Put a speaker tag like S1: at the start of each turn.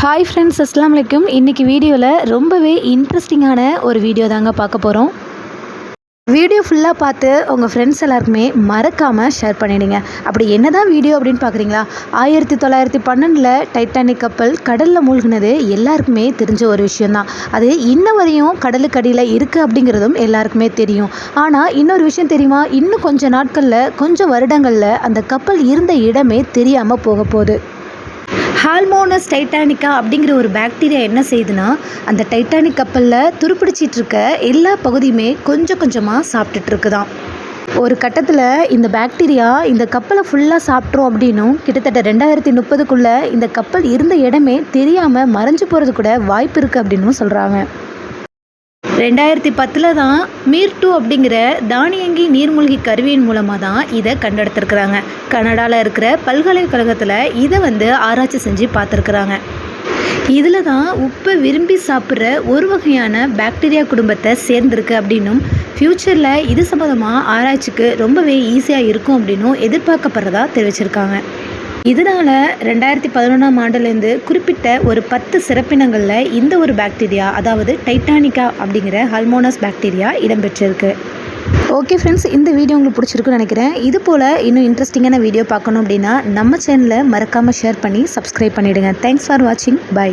S1: Hi friends அஸ்லாம் வலைக்கும். இன்றைக்கி வீடியோவில் ரொம்பவே இன்ட்ரெஸ்டிங்கான ஒரு வீடியோ தாங்க பார்க்க போகிறோம் வீடியோ ஃபுல்லாக பார்த்து உங்கள் ஃப்ரெண்ட்ஸ் எல்லாருக்குமே மறக்காமல் ஷேர் பண்ணிடுங்க. அப்படி என்ன தான் வீடியோ அப்படின்னு பார்க்குறீங்களா? ஆயிரத்தி தொள்ளாயிரத்தி பன்னெண்டில் டைட்டானிக் கப்பல் கடலில் மூழ்கினது எல்லாருக்குமே தெரிஞ்ச ஒரு விஷயந்தான் அது இன்ன வரையும் கடலுக்கு அடியில் இருக்குது அப்படிங்கிறதும் எல்லாருக்குமே தெரியும். ஆனால் இன்னொரு விஷயம் தெரியுமா? இன்னும் கொஞ்சம் நாட்களில் கொஞ்சம் வருடங்களில் அந்த கப்பல் இருந்த இடமே தெரியாமல் போக போகுது. ஹால்மோனஸ் டைட்டானிக்கா அப்படிங்கிற ஒரு பாக்டீரியா என்ன செய்யுதுன்னா அந்த டைட்டானிக் கப்பலில் துருப்பிடிச்சிட்டு இருக்க எல்லா பகுதியுமே கொஞ்சம் கொஞ்சமாக சாப்பிட்டுட்ருக்குதான் ஒரு கட்டத்தில் இந்த பாக்டீரியா இந்த கப்பலை ஃபுல்லாக சாப்பிட்றோம் அப்படின்னும் கிட்டத்தட்ட ரெண்டாயிரத்தி முப்பதுக்குள்ளே இந்த கப்பல் இருந்த இடமே தெரியாமல் மறைஞ்சு போகிறது கூட வாய்ப்பு இருக்குது அப்படின்னும் சொல்கிறாங்க ரெண்டாயிரத்தி பத்தில் தான் மீர் டூ அப்படிங்கிற தானியங்கி நீர்மூழ்கி கருவியின் மூலமாக தான் இதை கண்டெடுத்திருக்கிறாங்க. கனடாவில் இருக்கிற பல்கலைக்கழகத்தில் இதை வந்து ஆராய்ச்சி செஞ்சு பார்த்துருக்குறாங்க. இதில் தான் உப்பை விரும்பி சாப்பிட்ற ஒரு வகையான பாக்டீரியா குடும்பத்தை சேர்ந்துருக்கு அப்படின்னும் ஃப்யூச்சரில் இது சம்மந்தமாக ஆராய்ச்சிக்கு ரொம்பவே ஈஸியாக இருக்கும் அப்படின்னும் எதிர்பார்க்கப்படுறதா தெரிவிச்சிருக்காங்க. இதனால் ரெண்டாயிரத்தி பதினொன்றாம் ஆண்டுலேருந்து குறிப்பிட்ட ஒரு பத்து சிறப்பினங்களில் இந்த ஒரு பாக்டீரியா அதாவது டைட்டானிக்கா அப்படிங்கிற ஹல்மோனஸ் பாக்டீரியா இடம்பெற்றிருக்கு. ஓகே ஃப்ரெண்ட்ஸ் இந்த வீடியோ உங்களுக்கு பிடிச்சிருக்குன்னு நினைக்கிறேன். இது போல் இன்னும் இன்ட்ரெஸ்டிங்கான வீடியோ பார்க்கணும் அப்படின்னா நம்ம சேனலை மறக்காமல் ஷேர் பண்ணி சப்ஸ்கிரைப் பண்ணிவிடுங்க தேங்க்ஸ் ஃபார் வாட்சிங் பை